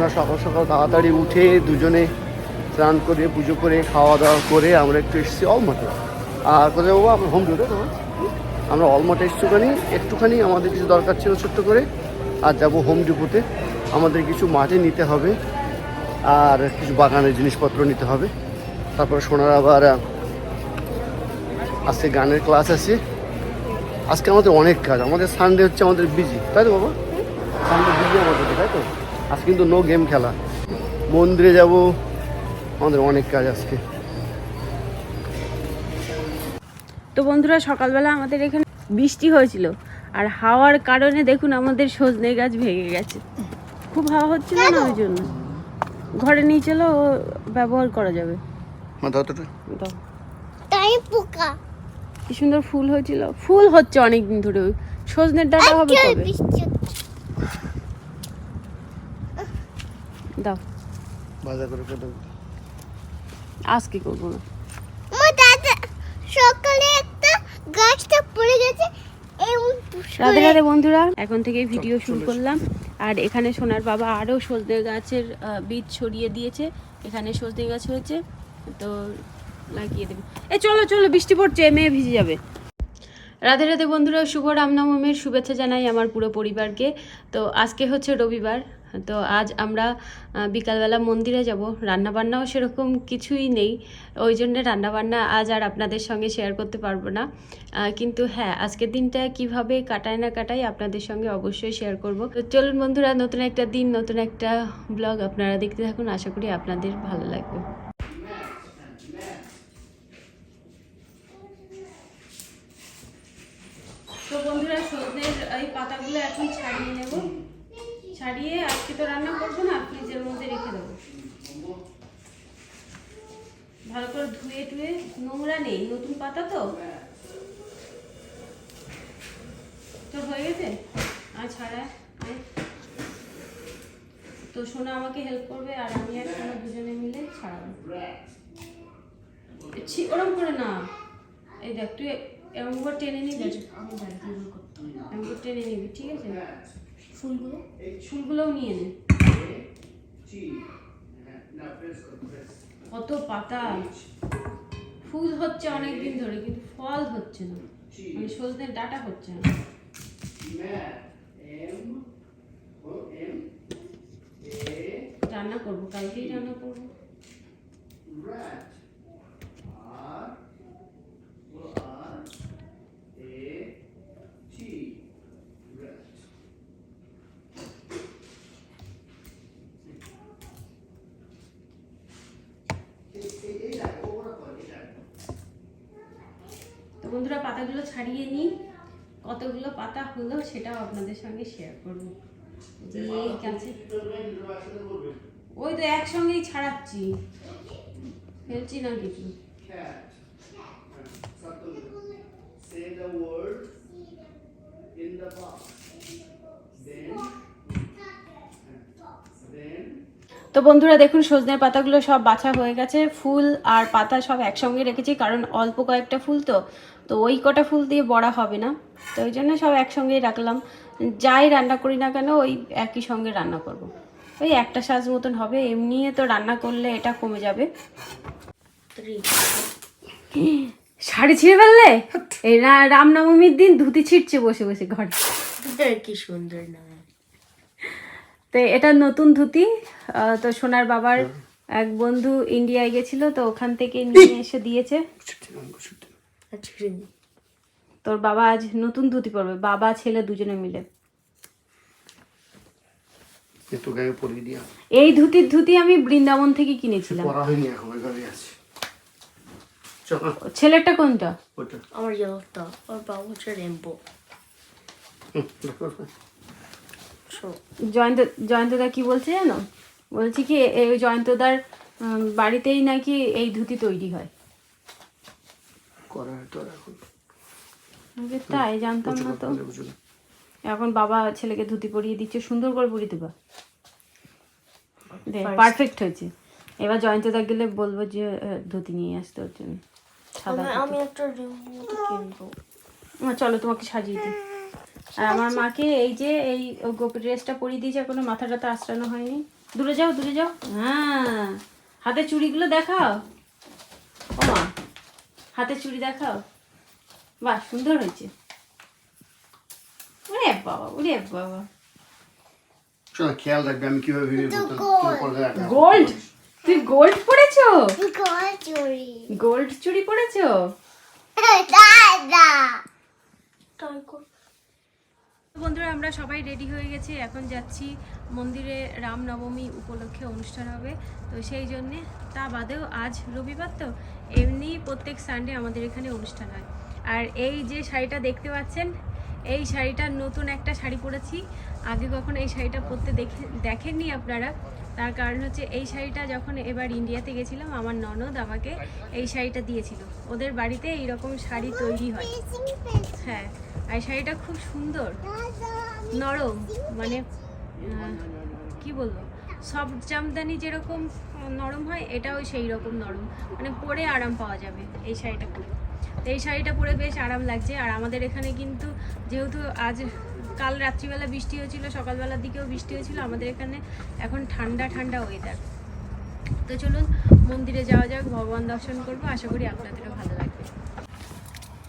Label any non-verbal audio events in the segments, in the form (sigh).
না সকাল সকাল তাড়াতাড়ি উঠে দুজনে স্নান করে, পুজো করে, খাওয়া দাওয়া করে আমরা একটু এসেছি অলমাঠে আর কোথায় যাব আমরা হোম ডিউটি তোমার। আমরা অলমাঠে একটুখানি একটুখানি আমাদের কিছু দরকার ছিল ছোট্ট করে। আর যাব হোম ডিপোতে আমাদের কিছু মাঠে নিতে হবে, আর কিছু বাগানের জিনিসপত্র নিতে হবে। তারপরে সোনার আবার আজকে গানের ক্লাস আছে। আজকে আমাদের অনেক কাজ। আমাদের সানডে হচ্ছে আমাদের বিজি তাই তো বাবা? সানডে বিজি আমাদের, তাই তো? আজকে কিন্তু নো গেম খেলা। মন্দিরে যাব। আমাদের অনেক কাজ আজকে। তো বন্ধুরা সকালবেলা আমাদের এখানে বৃষ্টি হয়েছিল। আর হাওয়ার কারণে দেখুন আমাদের সজনে গাছ ভেঙে গেছে। খুব হাওয়া হচ্ছিল না ওই জন্য। ঘরে নিয়ে চলো ও ব্যবহার করা যাবে। তাই পোকা। কি সুন্দর ফুল হয়েছিল। ফুল হচ্ছে অনেক দিন ধরে। ওই সজনের ডাটা হবে কবে বৃষ্টি দাও। ভাজা করে করব না। সকালে একটা গাছটা পড়ে গেছে এমন রাধে রাধে বন্ধুরা এখন থেকে ভিডিও শুরু করলাম। আর এখানে সোনার বাবা আরও সজনে গাছের বীজ ছড়িয়ে দিয়েছে। এখানে সজনে গাছ হয়েছে তো লাগিয়ে দেবে। এ চলো চলো বৃষ্টি পড়ছে মেয়ে ভিজে যাবে। রাধে রাধে বন্ধুরা শুভ রামনবমীর শুভেচ্ছা জানাই আমার পুরো পরিবারকে। তো আজকে হচ্ছে রবিবার তো আজ আমরা বিকালবেলা মন্দিরে যাব। রান্নাবান্নাও সেরকম কিছুই নেই। ওই জন্য রান্নাবান্না আজ আর আপনাদের সঙ্গে শেয়ার করতে পারব না। কিন্তু হ্যাঁ আজকের দিনটা কীভাবে কাটায় না কাটাই আপনাদের সঙ্গে অবশ্যই শেয়ার করব। তো চলুন বন্ধুরা, নতুন একটা দিন, নতুন একটা ব্লগ আপনারা দেখতে থাকুন। আশা করি আপনাদের ভালো লাগবে। তো বন্ধুরা সজনের এই পাতাগুলো এখন ছাড়িয়ে নেব। ছাড়িয়ে আজকে তো রান্না করব না ফ্রিজের মধ্যে রেখে দেবো। ভালো করে ধুয়ে টুয়ে নোংরা নেই নতুন পাতা তো। তো হয়ে গেছে? আর ছাড়া। তো সোনা আমাকে হেল্প করবে আর আমি আর সোনা দুজনে মিলে ছাড়াবো। ছি ওরম করে না। এই দেখ তুই করে টেনে নিবি। আমি টেনে নিবি ঠিক আছে? ফুলগুলো? ফুলগুলোও নিয়ে নে। কত পাতা। ফুল হচ্ছে অনেক দিন ধরে, কিন্তু ফল হচ্ছে না। মানে সজনের ডাটা হচ্ছে না। রান্না করব, কালকেই রান্না করব তো বন্ধুরা পাতাগুলো ছাড়িয়ে নিই। কতগুলো পাতা হলো সেটাও আপনাদের সঙ্গে শেয়ার করব। ওই তো একসঙ্গেই ছাড়াচ্ছি। ফেলছি না কিছু। Say the word in the box. Then, then তো বন্ধুরা দেখুন সজনের পাতাগুলো সব বাছা হয়ে গেছে। ফুল আর পাতা সব একসঙ্গে রেখেছি কারণ অল্প কয়েকটা ফুল তো। তো ওই কটা ফুল দিয়ে বড়া হবে না। তো ওই জন্য সব একসঙ্গেই রাখলাম। যাই রান্না করি না কেন ওই একই সঙ্গে রান্না করব। ওই একটা সাজ মতন হবে এমনি তো রান্না করলে এটা কমে যাবে। শাড়ি ছিঁড়ে ফেললে? এই রামনবমীর দিন ধুতি ছিটছে বসে বসে ঘরে। কি সুন্দর না। তো এটা নতুন ধুতি তো সোনার বাবার এক বন্ধু ইন্ডিয়ায় গেছিল তো ওখান থেকে নিয়ে এসে দিয়েছে। আচ্ছা তোর বাবা আজ নতুন ধুতি পরবে বাবা ছেলে দুজনে মিলে। এই ধুতির ধুতি আমি বৃন্দাবন থেকে কিনেছিলাম। পড়া হয়নি এখন ঘরে আছে। ছেলেটা কোনটা? আমার আমার বাবা হচ্ছে রেম্বো। জয়ন্ত জয়ন্তদা কি বলছে জানো? বলছি কি এই জয়ন্তদার বাড়িতেই নাকি এই ধুতি তৈরি হয়। করা হয়তো এখন তাই জানতাম না তো। এখন বাবা ছেলেকে ধুতি পরিয়ে দিচ্ছে সুন্দর করে পরিয়ে দেবা। পারফেক্ট হয়েছে। এবার জয়ন্তদা গেলে বলব যে ধুতি নিয়ে আসতে ওর জন্য। আমি একটা কিনবো। চলো তোমাকে সাজিয়ে দিই। আর আমার মাকে এই যে এই গোপী ড্রেসটা পরিয়ে দিয়েছে এখনও মাথাটা তো আঁচড়ানো হয়নি। দূরে যাও দূরে যাও। হ্যাঁ। হাতে চুড়িগুলো দেখাও। হাতে চুড়ি দেখাও। বাহ সুন্দর হয়েছে। ওরে বাবা ওরে বাবা। খেয়াল রাখবে আমি কীভাবে। গোল্ড তুই গোল্ড পরেছো? চুরি গোল্ড চুড়ি পরেছো? (laughs) দাদা। বন্ধুরা আমরা সবাই রেডি হয়ে গেছি। এখন যাচ্ছি মন্দিরে রামনবমী উপলক্ষে অনুষ্ঠান হবে। তো সেই জন্যে তা বাদেও আজ রবিবার তো এমনি প্রত্যেক সানডে আমাদের এখানে অনুষ্ঠান হয়। আর এই যে শাড়িটা দেখতে পাচ্ছেন এই শাড়িটার নতুন একটা শাড়ি পরেছি। আগে কখনো এই শাড়িটা পরতে দেখে দেখেননি আপনারা। তার কারণ হচ্ছে এই শাড়িটা যখন এবার ইন্ডিয়াতে গেছিলাম আমার ননদ আমাকে এই শাড়িটা দিয়েছিল। ওদের বাড়িতে এইরকম শাড়ি তৈরি হয়। হ্যাঁ। আর শাড়িটা খুব সুন্দর। নরম মানে কি বলব? সব জামদানি যেরকম নরম হয়, এটাও সেই রকম নরম। মানে পরে আরাম পাওয়া যাবে এই শাড়িটা পরে। তো এই শাড়িটা পরে বেশ আরাম লাগছে। আর আমাদের এখানে কিন্তু যেহেতু আজ, কাল রাত্রিবেলা বৃষ্টি হয়েছিল, সকালবেলার দিকেও বৃষ্টি হয়েছিল, আমাদের এখানে এখন ঠান্ডা ঠান্ডা ওয়েদার তো চলুন, মন্দিরে যাওয়া যাক, ভগবান দর্শন করব। আশা করি আপনাদেরও ভালো লাগবে।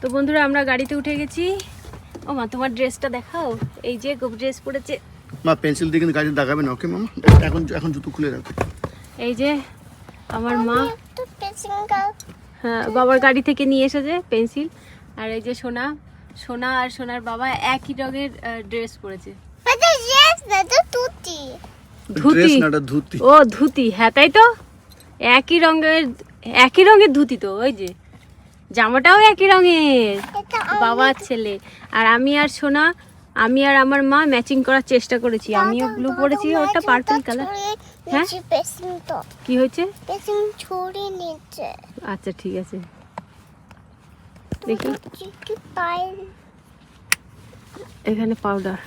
তো বন্ধুরা, আমরা গাড়িতে উঠে গেছি। ও মা তোমার ড্রেসটা দেখাও। এই যে গোপ ড্রেস পরেছে। মা পেন্সিল দিয়ে কিন্তু গাড়ি দাগাবে না ওকে মামা? এখন এখন জুতো খুলে রাখো। এই যে আমার মা। হ্যাঁ বাবার গাড়ি থেকে নিয়ে এসেছে পেন্সিল আর এই যে সোনা সোনা আর সোনার বাবা একই রঙের ড্রেস পরেছে। ধুতি। এটা ধুতি। ও ধুতি। হ্যাঁ তাই তো? একই রঙের একই রঙের ধুতি তো ওই যে। জামাটাও একই রঙের। এটা বাবা ছেলে। আর আমি আর সোনা আমি আর আমার মা ম্যাচিং করার চেষ্টা করেছি। আমিও ব্লু পরেছি ওটা পার্পল কালার হ্যাঁ? কি হয়েছে? আচ্ছা ঠিক আছে। দেখি। এখানে পাউডার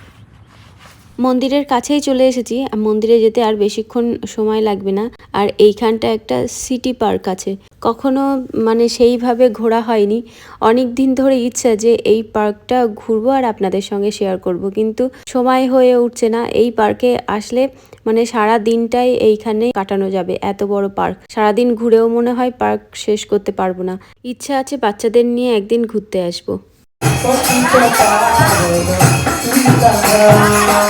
মন্দিরের কাছেই চলে এসেছি। মন্দিরে যেতে আর বেশিক্ষণ সময় লাগবে না। আর এইখানটা একটা সিটি পার্ক আছে। কখনো মানে সেইভাবে ঘোরা হয়নি। অনেক দিন ধরে ইচ্ছা যে এই পার্কটা ঘুরবো আর আপনাদের সঙ্গে শেয়ার করব। কিন্তু সময় হয়ে উঠছে না। এই পার্কে আসলে মানে সারা দিনটাই এইখানে কাটানো যাবে। এত বড় পার্ক। সারাদিন ঘুরেও মনে হয় পার্ক শেষ করতে পারব না। ইচ্ছা আছে বাচ্চাদের নিয়ে একদিন ঘুরতে আসব। (laughs)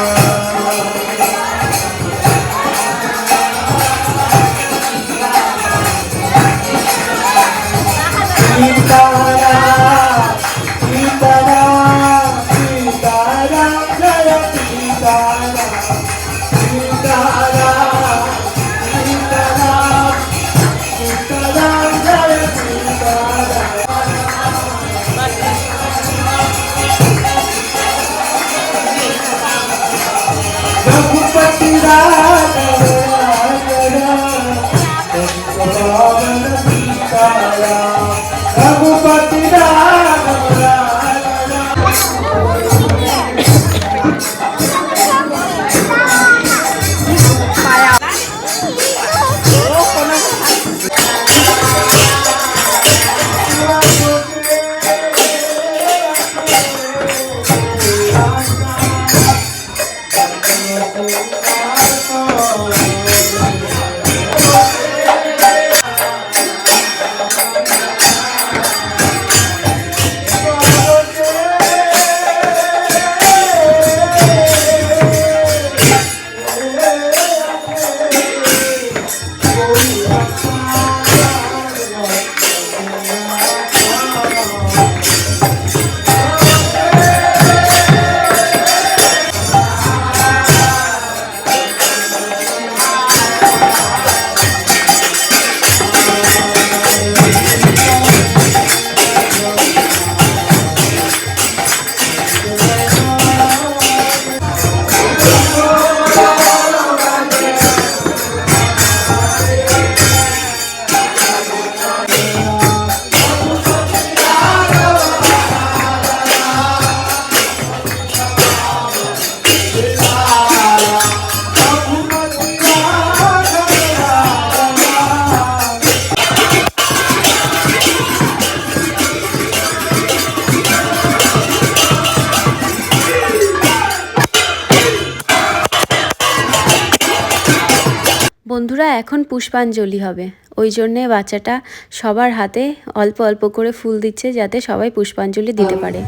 এখন পুষ্পাঞ্জলি হবে ওই জন্যে বাচ্চাটা সবার হাতে অল্প অল্প করে ফুল দিচ্ছে যাতে সবাই পুষ্পাঞ্জলি দিতে পারে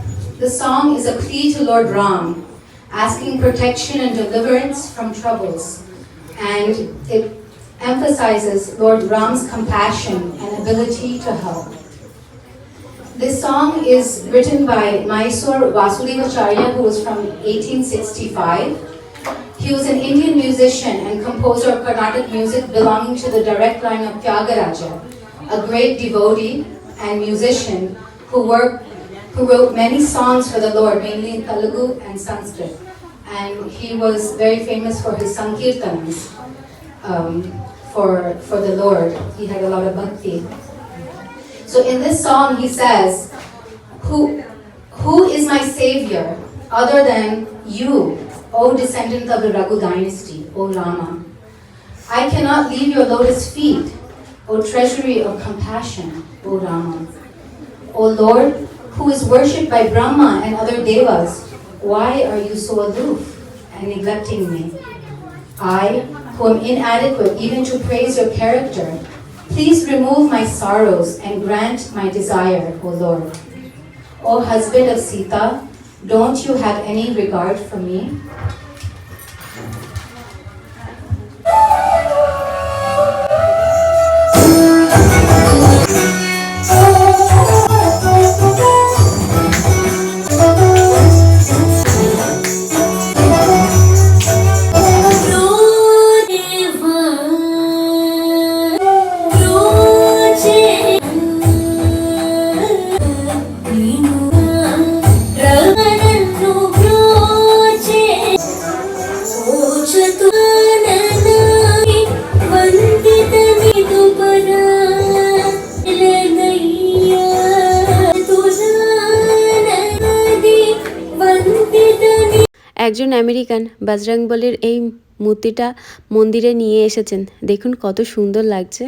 The song is a plea to Lord Ram, asking protection and deliverance from troubles. And it emphasizes Lord Ram's compassion and ability to help. This song is written by Mysore Vasudevacharya, who was from 1865. He was an Indian musician and composer of Carnatic music belonging to the direct line of Tyagaraja, a great devotee and musician who worked, who wrote many songs for the Lord, mainly in Telugu and Sanskrit. And he was very famous for his sankirtans um, for, for the Lord. He had a lot of bhakti. So in this song, he says, who, who is my savior other than you, O descendant of the Raghu dynasty, O Rama? I cannot leave your lotus feet, O treasury of compassion, O Rama. O Lord, who is worshipped by Brahma and other devas, why are you so aloof and neglecting me? I, who am inadequate even to praise your character, please remove my sorrows and grant my desire, O Lord. O husband of Sita, don't you have any regard for me? একজন American Bajrang বলির এই মূর্তিটা মন্দিরে নিয়ে এসেছেন। দেখুন কত সুন্দর লাগছে।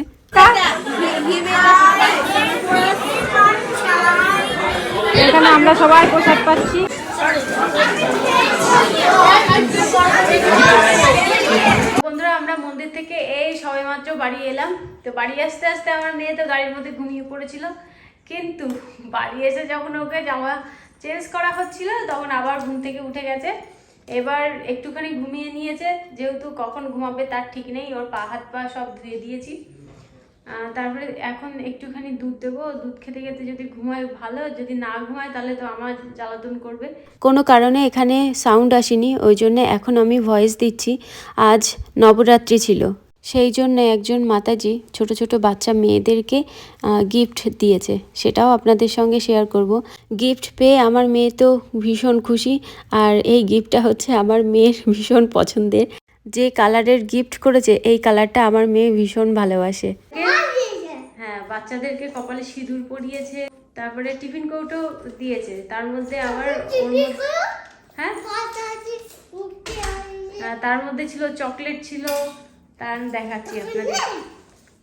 এখানে আমরা সবাই প্রসাদ পাচ্ছি। বন্ধুরা, আমরা মন্দির থেকে এই সবেমাত্র বাড়ি এলাম। তো বাড়ি আসতে আসতে আমার মেয়ে তো গাড়ির মধ্যে ঘুমিয়ে পড়েছিল। কিন্তু বাড়ি এসে যখন ওকে জামা চেঞ্জ করা হচ্ছিল, তখন আবার ঘুম থেকে উঠে গেছে। এবার একটুখানি ঘুমিয়ে নিয়েছে, যেহেতু কখন ঘুমাবে তার ঠিক নেই, ওর পা হাত পা সব ধুয়ে দিয়েছি। তারপরে এখন একটুখানি দুধ দেবো, দুধ খেতে খেতে যদি ঘুমায় ভালো, যদি না ঘুমায় তাহলে তো আমার জ্বালাতন করবে। কোনো কারণে এখানে সাউন্ড আসেনি, ওই জন্য এখন আমি ভয়েস দিচ্ছি। আজ নবরাত্রি ছিল। সেই জন্য একজন মাতাজি ছোট ছোট বাচ্চা মেয়েদেরকে গিফট দিয়েছে। সেটাও আপনাদের সঙ্গে শেয়ার করব। গিফট পেয়ে আমার মেয়ে তো ভীষণ খুশি আর এই গিফটটা হচ্ছে আমার মেয়ের (laughs) ভীষণ পছন্দের। যে কালারের গিফট করেছে এই কালারটা আমার মেয়ে ভীষণ ভালোবাসে। হ্যাঁ বাচ্চাদেরকে কপালে সিঁদুর পরিয়েছে তারপরে টিফিন কৌটো দিয়েছে তার মধ্যে আবার হ্যাঁ? তার মধ্যে ছিল চকলেট ছিল তার আমি দেখাচ্ছি আপনাদের।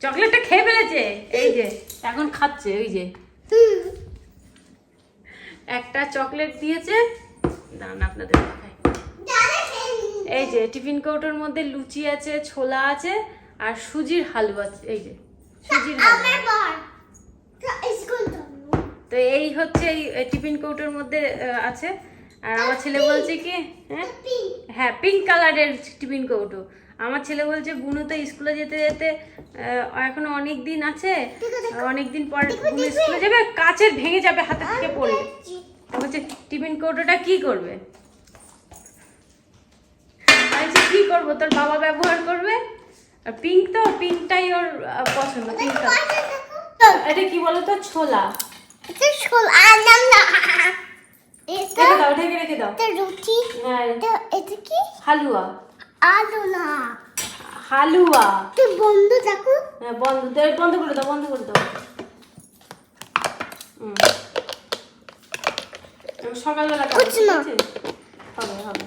চকলেটটা খেয়ে ফেলেছে? এই যে এখন খাচ্ছে ওই যে। একটা চকলেট দিয়েছে। দাঁড়ান আপনাদের দেখাই। এই যে টিফিন কৌটোর মধ্যে লুচি আছে ছোলা আছে আর সুজির হালুয়া আছে। এই যে সুজির তো এই হচ্ছে এই টিফিন কৌটোর মধ্যে আছে। আর আমার ছেলে বলছে কি হ্যাঁ? হ্যাঁ পিঙ্ক কালারের টিফিন কৌটো। আমার ছেলে বলছে বুনু তো স্কুলে যেতে যেতে এখনও অনেক দিন আছে অনেক দিন পর বুনু স্কুলে যাবে কাচের ভেঙে যাবে হাতে থেকে পড়বে। বলছে টিফিন কৌটোটা কি করবে? কি করব? তোর বাবা ব্যবহার করবে? আর পিঙ্ক তো পিঙ্কটাই ওর পছন্দ পিঙ্ক এটা কি বলো তো ছোলা রেখে দাও ঢেকে রেখে দাও। রুটি হ্যাঁ। এটা কি? হালুয়া। আলু না হালুয়া। তুই বন্ধু দেখো। হ্যাঁ বন্ধ দে- বন্ধ করে দাও বন্ধ করে দাও। সকালবেলা। হবে হবে।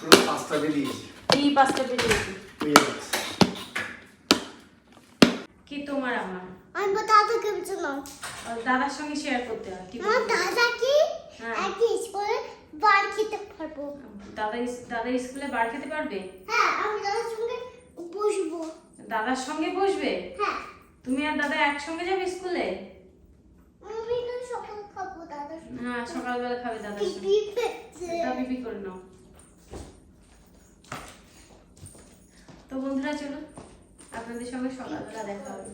পুরো পাঁচটা বেরিয়েছে এই পাঁচটা বেরিয়েছি কি তোমার আমার? আমি দাদাকে কিছু না আর দাদার সঙ্গে শেয়ার করতে হয়। কি দাদা কি হ্যাঁ। একই স্কুলে বার খেতে পারব। দাদা দাদা স্কুলে বার খেতে পারবে? হ্যাঁ আমি দাদার সঙ্গে বসবো। দাদার সঙ্গে বসবে? হ্যাঁ। তুমি আর দাদা একসঙ্গে যাবে স্কুলে? আমি তো সকাল খাব দাদা হ্যাঁ সকালবেলা খাবে সঙ্গে। পিপি পিপি করে নাও। তো বন্ধুরা চলো আপনাদের সঙ্গে সকালবেলা দেখা হবে।